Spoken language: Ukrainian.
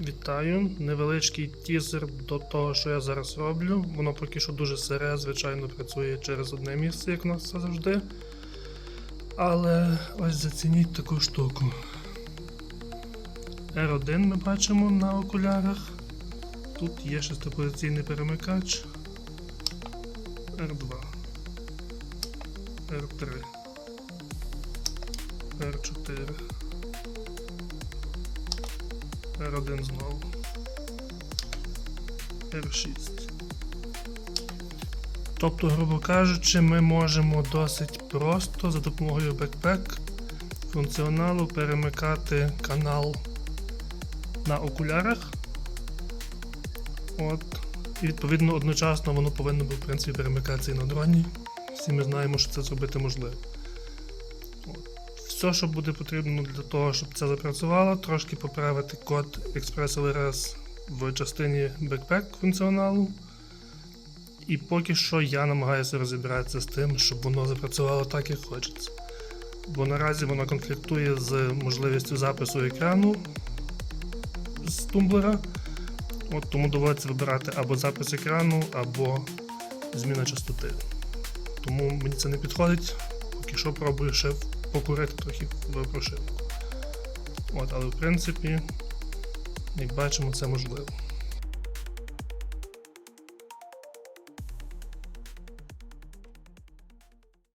Вітаю! Невеличкий тізер до того, що я зараз роблю. Воно поки що дуже сире, звичайно, працює через одне місце, як у нас це завжди. Але ось зацініть таку штуку. R1 ми бачимо на окулярах. Тут є шестипозиційний перемикач. R2. R3. R4. R1 знову. R6. Тобто, грубо кажучи, ми можемо досить просто за допомогою бекпек функціоналу перемикати канал на окулярах. От. І відповідно одночасно воно повинно було в принципі перемикатися і на дроні. Всі ми знаємо, що це зробити можливо. Все, що буде потрібно для того, щоб це запрацювало, трошки поправити код Express LRS в частині Backpack функціоналу. І поки що я намагаюся розібратися з тим, щоб воно запрацювало так, як хочеться. Бо наразі воно конфліктує з можливістю запису екрану з тумблера. От тому доводиться вибирати або запис екрану, або зміна частоти. Тому мені це не підходить. Поки що пробую ще покурити трохи в прошивку. От, але в принципі, як бачимо, це можливо.